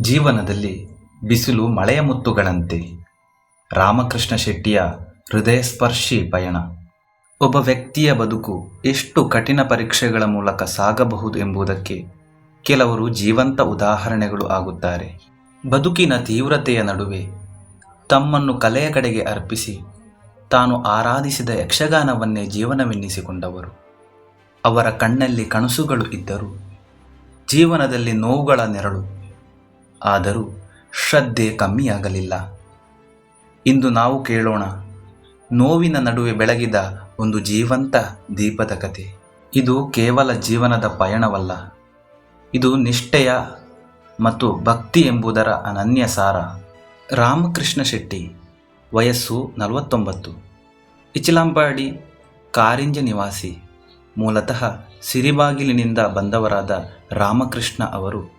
ಜೀವನದಲ್ಲಿ ಬಿಸಿಲು ಮಳೆಯ ಮುತ್ತುಗಳಂತೆ ರಾಮಕೃಷ್ಣ ಶೆಟ್ಟಿಯ ಹೃದಯಸ್ಪರ್ಶಿ ಪಯಣ. ಒಬ್ಬ ವ್ಯಕ್ತಿಯ ಬದುಕು ಎಷ್ಟು ಕಠಿಣ ಪರೀಕ್ಷೆಗಳ ಮೂಲಕ ಸಾಗಬಹುದು ಎಂಬುದಕ್ಕೆ ಕೆಲವರು ಜೀವಂತ ಉದಾಹರಣೆಗಳು ಆಗುತ್ತಾರೆ. ಬದುಕಿನ ತೀವ್ರತೆಯ ನಡುವೆ ತಮ್ಮನ್ನು ಕಲೆಯ ಕಡೆಗೆ ಅರ್ಪಿಸಿ ತಾನು ಆರಾಧಿಸಿದ ಯಕ್ಷಗಾನವನ್ನೇ ಜೀವನವೆನ್ನಿಸಿಕೊಂಡವರು. ಅವರ ಕಣ್ಣಲ್ಲಿ ಕನಸುಗಳು ಇದ್ದರು ಜೀವನದಲ್ಲಿ ನೋವುಗಳ ನೆರಳು ಆದರೂ ಶ್ರದ್ಧೆ ಕಮ್ಮಿಯಾಗಲಿಲ್ಲ. ಇಂದು ನಾವು ಕೇಳೋಣ, ನೋವಿನ ನಡುವೆ ಬೆಳಗಿದ ಒಂದು ಜೀವಂತ ದೀಪದ ಕತೆ ಇದು ಕೇವಲ ಜೀವನದ ಪಯಣವಲ್ಲ, ಇದು ನಿಷ್ಠೆಯ ಮತ್ತು ಭಕ್ತಿ ಎಂಬುದರ ಅನನ್ಯ ಸಾರ. ರಾಮಕೃಷ್ಣ ಶೆಟ್ಟಿ, ವಯಸ್ಸು ನಲವತ್ತೊಂಬತ್ತು. ಇಚಲಾಂಪಾಡಿ ಕಾರಿಂಜ ನಿವಾಸಿ, ಮೂಲತಃ ಸಿರಿಬಾಗಿಲಿನಿಂದ ಬಂದವರಾದ ರಾಮಕೃಷ್ಣ ಅವರು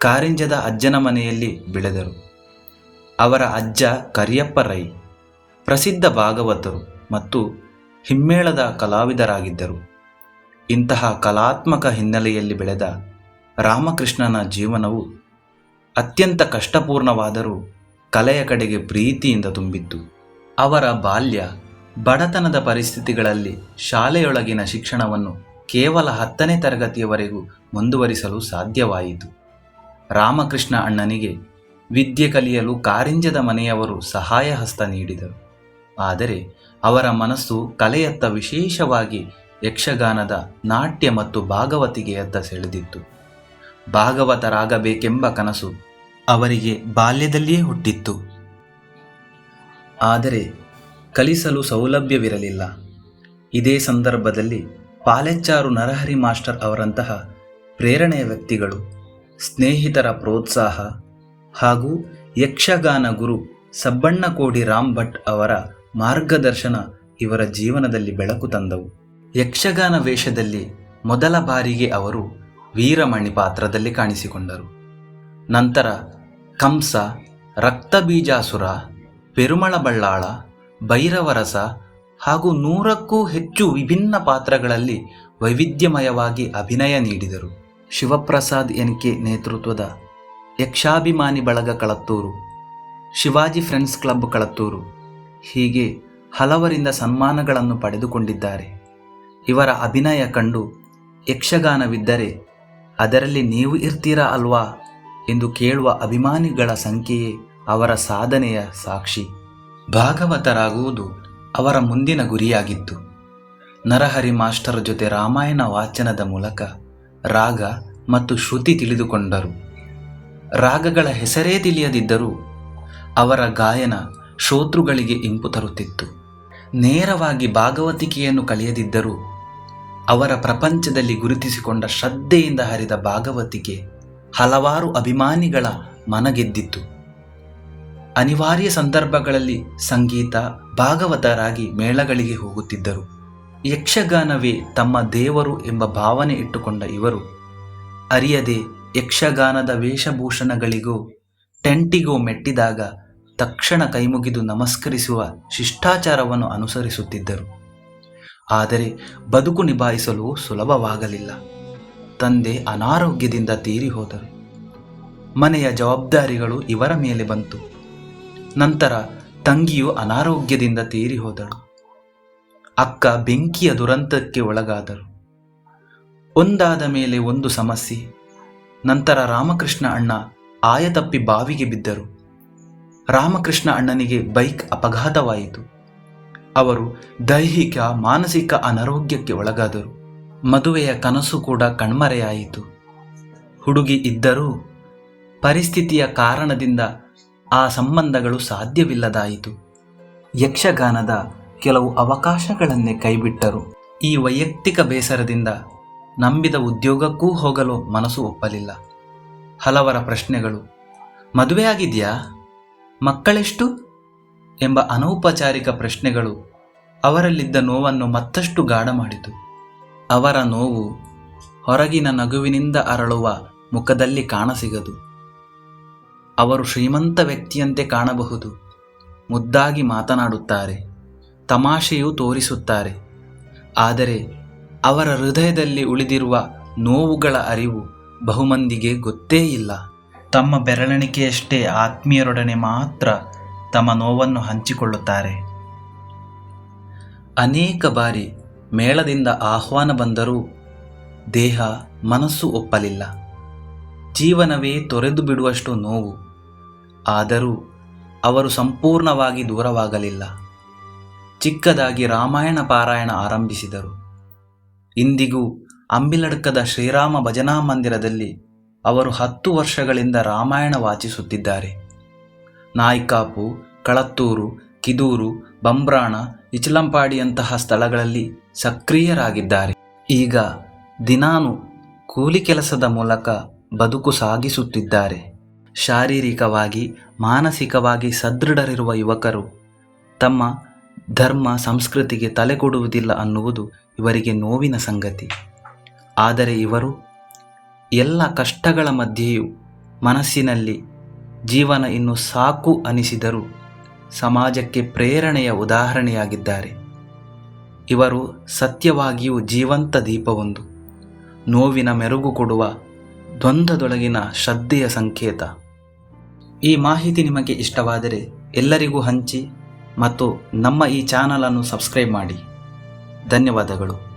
ಕಾರಿಂಜದ ಅಜ್ಜನ ಮನೆಯಲ್ಲಿ ಬೆಳೆದರು. ಅವರ ಅಜ್ಜ ಕರಿಯಪ್ಪ ರೈ, ಪ್ರಸಿದ್ಧ ಭಾಗವತರು ಮತ್ತು ಹಿಮ್ಮೇಳದ ಕಲಾವಿದರಾಗಿದ್ದರು. ಇಂತಹ ಕಲಾತ್ಮಕ ಹಿನ್ನೆಲೆಯಲ್ಲಿ ಬೆಳೆದ ರಾಮಕೃಷ್ಣನ ಜೀವನವು ಅತ್ಯಂತ ಕಷ್ಟಪೂರ್ಣವಾದರೂ ಕಲೆಯ ಕಡೆಗೆ ಪ್ರೀತಿಯಿಂದ ತುಂಬಿತ್ತು. ಅವರ ಬಾಲ್ಯ ಬಡತನದ ಪರಿಸ್ಥಿತಿಗಳಲ್ಲಿ ಶಾಲೆಯೊಳಗಿನ ಶಿಕ್ಷಣವನ್ನು ಕೇವಲ ಹತ್ತನೇ ತರಗತಿಯವರೆಗೂ ಮುಂದುವರಿಸಲು ಸಾಧ್ಯವಾಯಿತು. ರಾಮಕೃಷ್ಣ ಅಣ್ಣನಿಗೆ ವಿದ್ಯೆ ಕಲಿಯಲು ಕಾರಿಂಜದ ಮನೆಯವರು ಸಹಾಯ ಹಸ್ತ ನೀಡಿದರು. ಆದರೆ ಅವರ ಮನಸ್ಸು ಕಲೆಯತ್ತ ವಿಶೇಷವಾಗಿ ಯಕ್ಷಗಾನದ ನಾಟ್ಯ ಮತ್ತು ಭಾಗವತಿಗೆಯತ್ತ ಸೆಳೆದಿತ್ತು. ಭಾಗವತರಾಗಬೇಕೆಂಬ ಕನಸು ಅವರಿಗೆ ಬಾಲ್ಯದಲ್ಲಿಯೇ ಹುಟ್ಟಿತ್ತು. ಆದರೆ ಕಲಿಸಲು ಸೌಲಭ್ಯವಿರಲಿಲ್ಲ. ಇದೇ ಸಂದರ್ಭದಲ್ಲಿ ಪಾಲೆಚ್ಚಾರು ನರಹರಿ ಮಾಸ್ಟರ್ ಅವರಂತಹ ಪ್ರೇರಣೆಯ ವ್ಯಕ್ತಿಗಳು ಸ್ನೇಹಿತರ ಪ್ರೋತ್ಸಾಹ ಹಾಗೂ ಯಕ್ಷಗಾನ ಗುರು ಸಬ್ಬಣ್ಣಕೋಡಿ ರಾಮ್ ಭಟ್ ಅವರ ಮಾರ್ಗದರ್ಶನ ಇವರ ಜೀವನದಲ್ಲಿ ಬೆಳಕು ತಂದವು. ಯಕ್ಷಗಾನ ವೇಷದಲ್ಲಿ ಮೊದಲ ಬಾರಿಗೆ ಅವರು ವೀರಮಣಿ ಪಾತ್ರದಲ್ಲಿ ಕಾಣಿಸಿಕೊಂಡರು. ನಂತರ ಕಂಸ, ರಕ್ತಬೀಜಾಸುರ, ಪೆರುಮಳ ಬಳ್ಳಾಳ, ಭೈರವರಸ ಹಾಗೂ ನೂರಕ್ಕೂ ಹೆಚ್ಚು ವಿಭಿನ್ನ ಪಾತ್ರಗಳಲ್ಲಿ ವೈವಿಧ್ಯಮಯವಾಗಿ ಅಭಿನಯ ನೀಡಿದರು. ಶಿವಪ್ರಸಾದ್ ಎನ್ ಕೆ ನೇತೃತ್ವದ ಯಕ್ಷಾಭಿಮಾನಿ ಬಳಗ ಕಳತ್ತೂರು, ಶಿವಾಜಿ ಫ್ರೆಂಡ್ಸ್ ಕ್ಲಬ್ ಕಳತ್ತೂರು. ಹೀಗೆ ಹಲವರಿಂದ ಸನ್ಮಾನಗಳನ್ನು ಪಡೆದುಕೊಂಡಿದ್ದಾರೆ. ಇವರ ಅಭಿನಯ ಕಂಡು ಯಕ್ಷಗಾನವಿದ್ದರೆ ಅದರಲ್ಲಿ ನೀವು ಇರ್ತೀರಾ ಅಲ್ವಾ ಎಂದು ಕೇಳುವ ಅಭಿಮಾನಿಗಳ ಸಂಖ್ಯೆಯೇ ಅವರ ಸಾಧನೆಯ ಸಾಕ್ಷಿ. ಭಾಗವತರಾಗುವುದು ಅವರ ಮುಂದಿನ ಗುರಿಯಾಗಿತ್ತು. ನರಹರಿ ಮಾಸ್ಟರ್ ಜೊತೆ ರಾಮಾಯಣ ವಾಚನದ ಮೂಲಕ ರಾಗ ಮತ್ತು ಶ್ರುತಿ ತಿಳಿದುಕೊಂಡರು. ರಾಗಗಳ ಹೆಸರೇ ತಿಳಿಯದಿದ್ದರೂ ಅವರ ಗಾಯನ ಶ್ರೋತೃಗಳಿಗೆ ಇಂಪು ತರುತ್ತಿತ್ತು. ನೇರವಾಗಿ ಭಾಗವತಿಕೆಯನ್ನು ಕಲಿಯದಿದ್ದರೂ ಅವರ ಪ್ರಪಂಚದಲ್ಲಿ ಗುರುತಿಸಿಕೊಂಡ ಶ್ರದ್ಧೆಯಿಂದ ಹರಿದ ಭಾಗವತಿಕೆ ಹಲವಾರು ಅಭಿಮಾನಿಗಳ ಮನಗೆದ್ದಿತ್ತು. ಅನಿವಾರ್ಯ ಸಂದರ್ಭಗಳಲ್ಲಿ ಸಂಗೀತ, ಭಾಗವತರಾಗಿ ಮೇಳಗಳಿಗೆ ಹೋಗುತ್ತಿದ್ದರು. ಯಕ್ಷಗಾನವೇ ತಮ್ಮ ದೇವರು ಎಂಬ ಭಾವನೆ ಇಟ್ಟುಕೊಂಡ ಇವರು. ಅರಿಯದೆ ಯಕ್ಷಗಾನದ ವೇಷಭೂಷಣಗಳಿಗೂ ಟೆಂಟಿಗೋ ಮೆಟ್ಟಿದಾಗ ತಕ್ಷಣ ಕೈಮುಗಿದು ನಮಸ್ಕರಿಸುವ ಶಿಷ್ಟಾಚಾರವನ್ನು ಅನುಸರಿಸುತ್ತಿದ್ದರು. ಆದರೆ ಬದುಕು ನಿಭಾಯಿಸಲು ಸುಲಭವಾಗಲಿಲ್ಲ. ತಂದೆ ಅನಾರೋಗ್ಯದಿಂದ ತೀರಿ ಹೋದರು ಮನೆಯ ಜವಾಬ್ದಾರಿಗಳು ಇವರ ಮೇಲೆ ಬಂತು. ನಂತರ ತಂಗಿಯು ಅನಾರೋಗ್ಯದಿಂದ ತೀರಿ ಹೋದಳು ಅಕ್ಕ ಬೆಂಕಿಯ ದುರಂತಕ್ಕೆ ಒಳಗಾದರು. ಒಂದಾದ ಮೇಲೆ ಒಂದು ಸಮಸ್ಯೆ. ನಂತರ ರಾಮಕೃಷ್ಣ ಅಣ್ಣ ಆಯತಪ್ಪಿ ಬಾವಿಗೆ ಬಿದ್ದರು. ರಾಮಕೃಷ್ಣ ಅಣ್ಣನಿಗೆ ಬೈಕ್ ಅಪಘಾತವಾಯಿತು. ಅವರು ದೈಹಿಕ, ಮಾನಸಿಕ ಅನಾರೋಗ್ಯಕ್ಕೆ ಒಳಗಾದರು. ಮದುವೆಯ ಕನಸು ಕೂಡ ಕಣ್ಮರೆಯಾಯಿತು. ಹುಡುಗಿ ಇದ್ದರೂ ಪರಿಸ್ಥಿತಿಯ ಕಾರಣದಿಂದ ಆ ಸಂಬಂಧಗಳು ಸಾಧ್ಯವಿಲ್ಲದಾಯಿತು. ಯಕ್ಷಗಾನದ ಕೆಲವು ಅವಕಾಶಗಳನ್ನೇ ಕೈಬಿಟ್ಟರು. ಈ ವೈಯಕ್ತಿಕ ಬೇಸರದಿಂದ ನಂಬಿದ ಉದ್ಯೋಗಕ್ಕೂ ಹೋಗಲು ಮನಸ್ಸು ಒಪ್ಪಲಿಲ್ಲ. ಹಲವರ ಪ್ರಶ್ನೆಗಳು ಮದುವೆಯಾಗಿದೆಯಾ ಮಕ್ಕಳೆಷ್ಟು? ಎಂಬ ಅನೌಪಚಾರಿಕ ಪ್ರಶ್ನೆಗಳು ಅವರಲ್ಲಿದ್ದ ನೋವನ್ನು ಮತ್ತಷ್ಟು ಗಾಢ ಮಾಡಿತು ಅವರ ನೋವು ಹೊರಗಿನ ನಗುವಿನಿಂದ ಅರಳುವ ಮುಖದಲ್ಲಿ ಕಾಣಸಿಗದು. ಅವರು ಶ್ರೀಮಂತ ವ್ಯಕ್ತಿಯಂತೆ ಕಾಣಬಹುದು, ಮುದ್ದಾಗಿ ಮಾತನಾಡುತ್ತಾರೆ. ತಮಾಷೆಯೂ ತೋರಿಸುತ್ತಾರೆ. ಆದರೆ ಅವರ ಹೃದಯದಲ್ಲಿ ಉಳಿದಿರುವ ನೋವುಗಳ ಅರಿವು ಬಹುಮಂದಿಗೆ ಗೊತ್ತೇ ಇಲ್ಲ. ತಮ್ಮ ಬೆರಳೆಣಿಕೆಯಷ್ಟೇ ಆತ್ಮೀಯರೊಡನೆ ಮಾತ್ರ ತಮ್ಮ ನೋವನ್ನು ಹಂಚಿಕೊಳ್ಳುತ್ತಾರೆ. ಅನೇಕ ಬಾರಿ ಮೇಳದಿಂದ ಆಹ್ವಾನ ಬಂದರೂ ದೇಹ ಮನಸ್ಸು ಒಪ್ಪಲಿಲ್ಲ. ಜೀವನವೇ ತೊರೆದು ಬಿಡುವಷ್ಟು ನೋವು. ಆದರೂ ಅವರು ಸಂಪೂರ್ಣವಾಗಿ ದೂರವಾಗಲಿಲ್ಲ. ಚಿಕ್ಕದಾಗಿ ರಾಮಾಯಣ ಪಾರಾಯಣ ಆರಂಭಿಸಿದರು. ಇಂದಿಗೂ ಅಂಬಿಲಡ್ಕದ ಶ್ರೀರಾಮ ಭಜನಾ ಮಂದಿರದಲ್ಲಿ ಅವರು ಹತ್ತು ವರ್ಷಗಳಿಂದ ರಾಮಾಯಣ ವಾಚಿಸುತ್ತಿದ್ದಾರೆ. ನಾಯ್ಕಾಪು, ಕಳತ್ತೂರು, ಕಿದೂರು, ಬಂಬ್ರಾಣ, ಇಚಲಂಪಾಡಿಯಂತಹ ಸ್ಥಳಗಳಲ್ಲಿ ಸಕ್ರಿಯರಾಗಿದ್ದಾರೆ. ಈಗ ದಿನಾನು ಕೂಲಿ ಕೆಲಸದ ಮೂಲಕ ಬದುಕು ಸಾಗಿಸುತ್ತಿದ್ದಾರೆ. ಶಾರೀರಿಕವಾಗಿ, ಮಾನಸಿಕವಾಗಿ ಸದೃಢರಿರುವ ಯುವಕರು ತಮ್ಮ ಧರ್ಮ ಸಂಸ್ಕೃತಿಗೆ ತಲೆ ಕೊಡುವುದಿಲ್ಲ ಅನ್ನುವುದು ಇವರಿಗೆ ನೋವಿನ ಸಂಗತಿ. ಆದರೆ ಇವರು ಎಲ್ಲ ಕಷ್ಟಗಳ ಮಧ್ಯೆಯೂ ಮನಸ್ಸಿನಲ್ಲಿ ಜೀವನ ಇನ್ನು ಸಾಕು ಅನಿಸಿದರೂ ಸಮಾಜಕ್ಕೆ ಪ್ರೇರಣೆಯ ಉದಾಹರಣೆಯಾಗಿದ್ದಾರೆ. ಇವರು ಸತ್ಯವಾಗಿಯೂ ಜೀವಂತ ದೀಪವೊಂದು, ನೋವಿನ ಮೆರುಗು ಕೊಡುವ ದ್ವಂದ್ವದೊಳಗಿನ ಶ್ರದ್ಧೆಯ ಸಂಕೇತ. ಈ ಮಾಹಿತಿ ನಿಮಗೆ ಇಷ್ಟವಾದರೆ ಎಲ್ಲರಿಗೂ ಹಂಚಿ ಮತ್ತು ನಮ್ಮ ಈ ಚಾನಲನ್ನು ಸಬ್ಸ್ಕ್ರೈಬ್ ಮಾಡಿ. ಧನ್ಯವಾದಗಳು.